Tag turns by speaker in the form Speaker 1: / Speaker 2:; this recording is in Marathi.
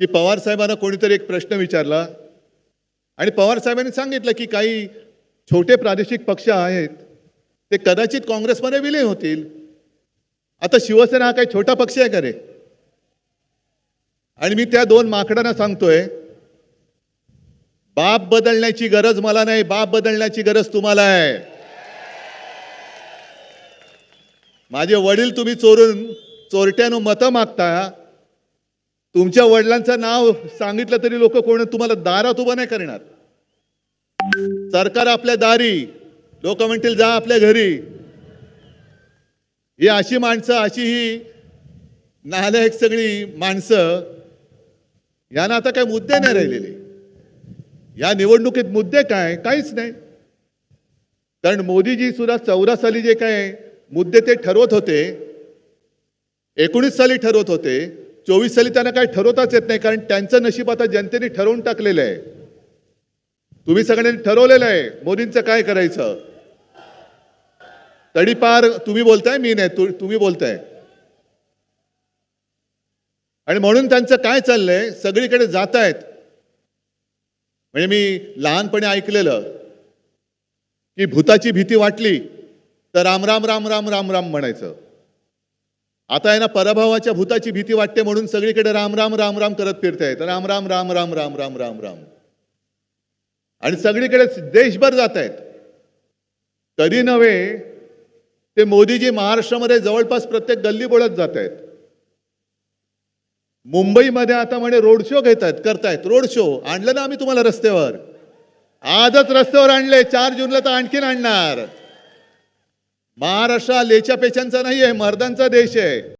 Speaker 1: की पवार साहेबांना कोणीतरी एक प्रश्न विचारला. आणि पवार साहेबांनी सांगितलं की काही छोटे प्रादेशिक पक्ष आहेत ते कदाचित काँग्रेसमध्ये विलीन होतील. आता शिवसेना हा काही छोटा पक्ष आहे का रे? आणि मी त्या दोन माकडांना सांगतोय बाप बदलण्याची गरज मला नाही बाप बदलण्याची गरज तुम्हाला आहे. माझे वडील तुम्ही चोरून चोरट्यानं मतं मागता तुमच्या वडिलांचं नाव सांगितलं तरी लोक कोण? तुम्हाला दारात उभं नाही करणार. सरकार आपल्या दारी. लोक म्हणतील जा आपल्या घरी. ही अशी माणसं अशी ही नालायक सगळी माणसं यांना आता काय मुद्दे नाही राहिलेले. या निवडणुकीत मुद्दे काय? काहीच नाही. कारण मोदीजी सुद्धा चौदा साली जे काय मुद्दे ते ठरवत होते एकोणीस साली ठरवत होते चोवीस साली त्यांना काही ठरवताच येत नाही कारण त्यांचं नशीब आता जनतेने ठरवून टाकलेलं आहे. तुम्ही सगळ्यांनी ठरवलेलं आहे मोदींचं काय करायचं? तडीपार तुम्ही बोलताय मी नाही तु- तुम्ही बोलताय. आणि म्हणून त्यांचं काय चाललंय सगळीकडे जात आहेत म्हणजे मी लहानपणी ऐकलेलं की भूताची भीती वाटली तर राम राम राम राम राम राम म्हणायचं. आता आहे ना पराभवाच्या भूताची भीती वाटते म्हणून सगळीकडे राम राम राम राम करत फिरतायत. राम राम राम राम राम राम राम राम. आणि सगळीकडे देशभर जात आहेत कधी नव्हे ते मोदीजी महाराष्ट्रामध्ये जवळपास प्रत्येक गल्ली बोळत जात आहेत मुंबईमध्ये आता म्हणे रोड शो घेत आहेत करतायत. Road show. आणलं ना आम्ही तुम्हाला रस्त्यावर. आजच रस्त्यावर आणले चार जूनला तर आणखीन आणणार. महाराष्ट्र हा लेच्या पेचांचा नाही आहे मर्दांचा देश आहे.